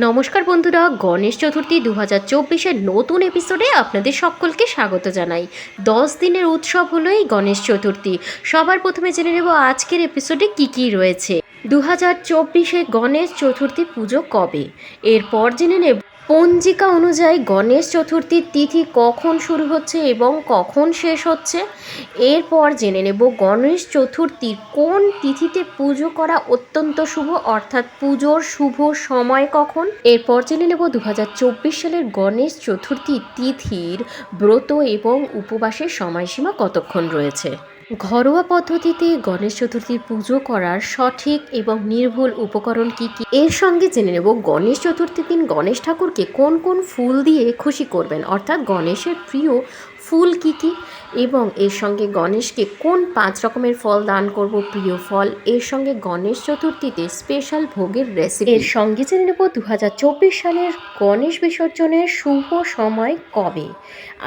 নমস্কার বন্ধুরা, গণেশ চতুর্থী দু হাজার চব্বিশের নতুন এপিসোডে আপনাদের সকলকে স্বাগত জানাই। দশ দিনের উৎসব হলো এই গণেশ চতুর্থী। সবার প্রথমে জেনে নেব আজকের এপিসোডে কি কি রয়েছে। দু হাজার চব্বিশে গণেশ চতুর্থী পুজো কবে? এরপর জেনে নেব পঞ্জিকা অনুযায়ী গণেশ চতুর্থীর তিথি কখন শুরু হচ্ছে এবং কখন শেষ হচ্ছে? এরপর জেনে নেব গণেশ চতুর্থীর কোন তিথিতে পুজো করা অত্যন্ত শুভ, অর্থাৎ পুজোর শুভ সময় কখন? এরপর জেনে নেব দু হাজার চব্বিশ সালের গণেশ চতুর্থী তিথির ব্রত এবং উপবাসের সময়সীমা কতক্ষণ রয়েছে? ঘরোয়া পদ্ধতিতে গণেশ চতুর্থীর পুজো করার সঠিক এবং নির্ভুল উপকরণ কি কি? এর সঙ্গে জেনে নেব গণেশ চতুর্থীর দিন গণেশ ঠাকুরকে কোন কোন ফুল দিয়ে খুশি করবেন। অর্থাৎ গণেশের প্রিয় ফুল কি কি? এবং এর সঙ্গে গণেশকে কোন পাঁচ রকমের ফল দান করব প্রিয় ফল? এর সঙ্গে গণেশ চতুর্থীতে স্পেশাল ভোগের রেসিপি এর সঙ্গে জেনে নেব দু সালের গণেশ বিসর্জনের শুভ সময় কবে।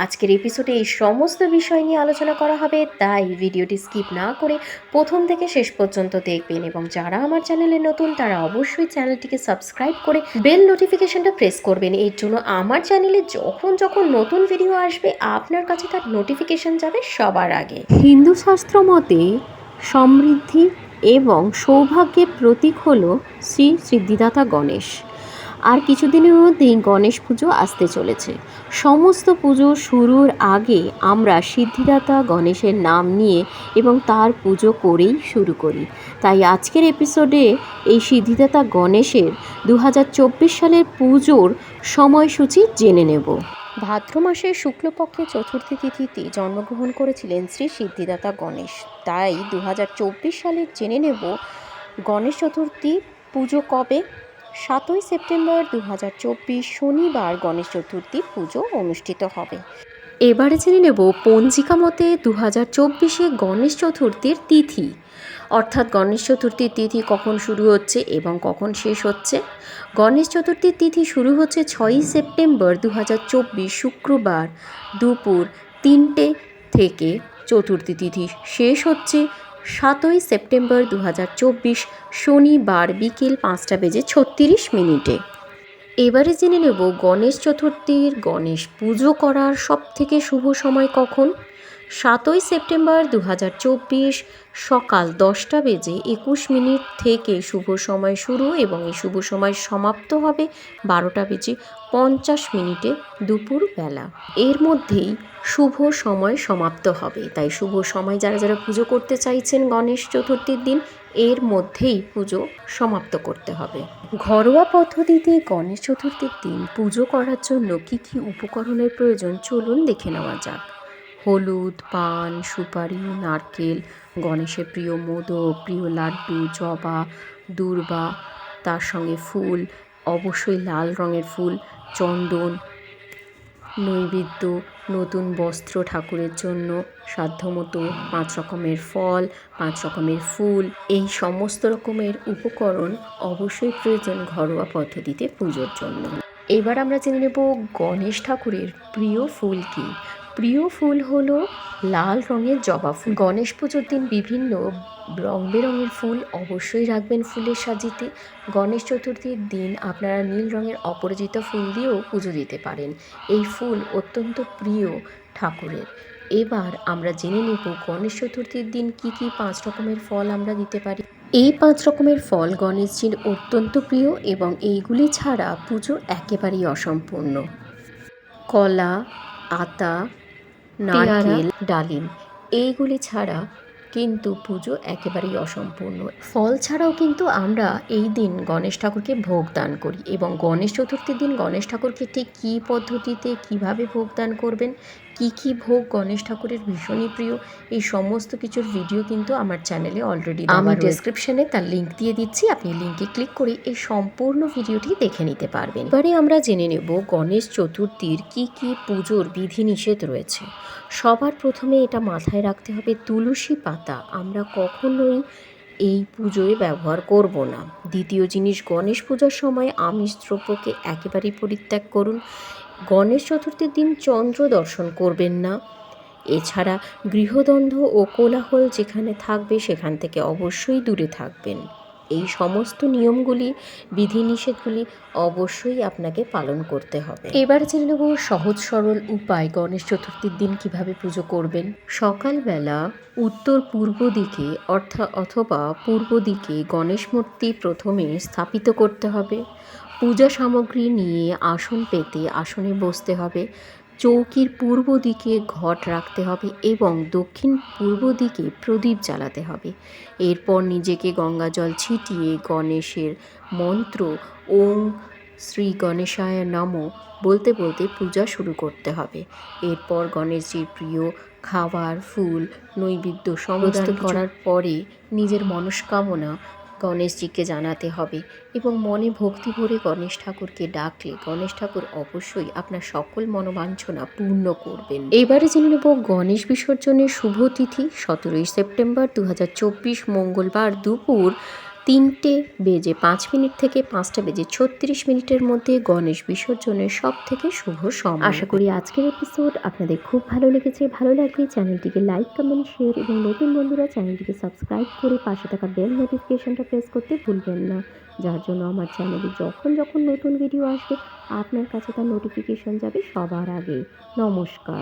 আজকের এপিসোডে এই সমস্ত বিষয় নিয়ে আলোচনা করা হবে, তাই ভিডিওটি স্কিপ না করে প্রথম থেকে শেষ পর্যন্ত দেখবেন এবং যারা আমার চ্যানেলে নতুন, তারা অবশ্যই চ্যানেলটিকে সাবস্ক্রাইব করে বেল নোটিফিকেশনটা প্রেস করবেন। এর জন্য আমার চ্যানেলে যখন যখন নতুন ভিডিও আসবে, আপনার কাছে তার নোটিফিকেশন যাবে সবার আগে। হিন্দু শাস্ত্র মতে সমৃদ্ধি এবং সৌভাগ্যের প্রতীক হল শ্রী সিদ্ধিদাতা গণেশ। আর কিছুদিনের মধ্যেই গণেশ পুজো আসতে চলেছে। সমস্ত পুজো শুরুর আগে আমরা সিদ্ধিদাতা গণেশের নাম নিয়ে এবং তার পুজো করেই শুরু করি। তাই আজকের এপিসোডে এই সিদ্ধিদাতা গণেশের দু হাজার চব্বিশ সালের পুজোর সময়সূচি জেনে নেব। ভাদ্র মাসের শুক্লপক্ষে চতুর্থী তিথিতে জন্মগ্রহণ করেছিলেন শ্রী সিদ্ধিদাতা গণেশ। তাই দু সালের জেনে নেব গণেশ চতুর্থী পুজো কবে? সাতই সেপ্টেম্বর দু হাজার চব্বিশ শনিবার গণেশ চতুর্থী পুজো অনুষ্ঠিত হবে। এবারে জেনে নেব পঞ্জিকা মতে দু হাজার চব্বিশে গণেশ চতুর্থীর তিথি। অর্থাৎ গণেশ চতুর্থীর তিথি কখন শুরু হচ্ছে এবং কখন শেষ হচ্ছে? গণেশ চতুর্থীর তিথি শুরু হচ্ছে ছয়ই সেপ্টেম্বর দু হাজার চব্বিশ শুক্রবার দুপুর তিনটে থেকে। চতুর্থী তিথি শেষ হচ্ছে সাতই সেপ্টেম্বর দু হাজার চব্বিশ শনিবার বিকেল পাঁচটা বেজে ছত্রিশ মিনিটে। এবারে জেনে নেব গণেশ চতুর্থীর গণেশ পুজো করার সবথেকে শুভ সময় কখন? সাতই সেপ্টেম্বর দু হাজার চব্বিশ সকাল দশটা বেজে একুশ মিনিট থেকে শুভ সময় শুরু এবং এই শুভ সময় সমাপ্ত হবে বারোটা বেজে পঞ্চাশ মিনিটে দুপুর বেলা এর মধ্যেই শুভ সময় সমাপ্ত হবে। তাই শুভ সময় যারা যারা পুজো করতে চাইছেন গণেশ চতুর্থীর দিন, এর মধ্যেই পুজো সমাপ্ত করতে হবে। ঘরোয়া পদ্ধতিতে গণেশ চতুর্থীর দিন পুজো করার জন্য কি কি উপকরণের প্রয়োজন চলুন দেখে নেওয়া যাক। হলুদ, পান, সুপারি, নারকেল, গণেশের প্রিয় মোদক, প্রিয় লাড্ডু, জবা, দূর্বা, তার সঙ্গে ফুল, অবশ্যই লাল রঙের ফুল, চন্দন, নৈবেদ্য, নতুন বস্ত্র ঠাকুরের জন্য সাধ্যমতো পাঁচ রকমের ফল, পাঁচ রকমের ফুল, এই সমস্ত রকমের উপকরণ অবশ্যই প্রয়োজন ঘরোয়া পদ্ধতিতে পুজোর জন্য। এবার আমরা জেনে নেব গণেশ ঠাকুরের প্রিয় ফুল কী। প্রিয় ফুল হলো লাল রঙের জবা ফুল। গণেশ পুজোর দিন বিভিন্ন রং বেরঙের ফুল অবশ্যই রাখবেন ফুলের সাজিতে। গণেশ চতুর্থীর দিন আপনারা নীল রঙের অপরাজিত ফুল দিয়েও পুজো দিতে পারেন। এই ফুল অত্যন্ত প্রিয় ঠাকুরের। এবার আমরা জেনে নেব গণেশ চতুর্থীর দিন কি কি পাঁচ রকমের ফল আমরা দিতে পারি। এই পাঁচ রকমের ফল গণেশজির অত্যন্ত প্রিয় এবং এইগুলি ছাড়া পুজো একেবারেই অসম্পূর্ণ। কলা, আতা নারকেল ডালিম এইগুলি ছাড়া কিন্তু পুজো একেবারেই অসম্পূর্ণ। ফল ছাড়াও কিন্তু আমরা এই দিন গণেশ ঠাকুরকে ভোগ দান করি এবং গণেশ চতুর্থীর দিন গণেশ ঠাকুরকে ঠিক কী পদ্ধতিতে কীভাবে ভোগ দান করবেন কি কি ভোগ গণেশ ঠাকুরের ভীষণই প্রিয় এই সমস্ত কিছুর ভিডিও কিন্তু আমার চ্যানেলে অলরেডি আমার ডেসক্রিপশনে তার লিঙ্ক দিয়ে দিচ্ছি আপনি লিঙ্কে ক্লিক করে এই সম্পূর্ণ ভিডিওটি দেখে নিতে পারবেন। এবারে আমরা জেনে নেব গণেশ চতুর্থীর কি কি পুজোর বিধিনিষেধ রয়েছে। সবার প্রথমে এটা মাথায় রাখতে হবে তুলসী পাতা আমরা কখনোই এই পুজোয় ব্যবহার করব না। দ্বিতীয় জিনিস গণেশ পূজার সময় আমিষ দ্রব্যকে একেবারেই পরিত্যাগ করুন। গণেশ চতুর্থীর দিন চন্দ্র দর্শন করবেন না। এছাড়া গৃহদ্বন্দ্ব ও কোলাহল যেখানে থাকবে সেখান থেকে অবশ্যই দূরে থাকবেন। এই সমস্ত নিয়মগুলি, বিধিনিষেধগুলি অবশ্যই আপনাকে পালন করতে হবে। এবার জেনে নেব সহজ সরল উপায় গণেশ চতুর্থীর দিন কীভাবে পুজো করবেন। সকালবেলা উত্তর পূর্ব দিকে অর্থাৎ অথবা পূর্ব দিকে গণেশ মূর্তি প্রথমে স্থাপিত করতে হবে। পূজা সামগ্রী নিয়ে আসন পেতে আসনে বসতে হবে চৌকির পূর্ব দিকে ঘট রাখতে হবে এবং দক্ষিণ পূর্ব দিকে প্রদীপ জ্বালাতে হবে। এরপর নিজেকে গঙ্গা জল ছিটিয়ে গণেশের মন্ত্র ওং শ্রী গণেশায় নম বলতে বলতে পূজা শুরু করতে হবে। এরপর গণেশজির প্রিয় খাবার ফুল নৈবেদ্য সমস্ত করার পরে নিজের মনস্কামনা গণেশজিকে জানাতে হবে এবং মনে ভক্তি ভরে গণেশ ঠাকুরকে ডাকলে গণেশ ঠাকুর অবশ্যই আপনার সকল মনোবাঞ্ছনা পূর্ণ করবেন। এবারে জেনে নেব গণেশ বিসর্জনের শুভ তিথি, সতেরোই সেপ্টেম্বর দু হাজার চব্বিশ মঙ্গলবার দুপুর তিনটে বেজে পাঁচ মিনিট থেকে পাঁচটা বেজে ছত্রিশ মিনিটের মধ্যে গণেশ বিসর্জনের সব থেকে শুভ সময়। আশা করি আজকের এপিসোড আপনাদের খুব ভালো লেগেছে। ভালো লাগলে চ্যানেলটিকে লাইক কমেন্ট শেয়ার এবং নতুন বন্ধুরা চ্যানেলটিকে সাবস্ক্রাইব করে পাশে থাকা বেল নোটিফিকেশনটা প্রেস করতে ভুলবেন না। যার জন্য আমার চ্যানেলে যখন যখন নতুন ভিডিও আসবে, আপনার কাছে তার নোটিফিকেশন যাবে সবার আগে। নমস্কার।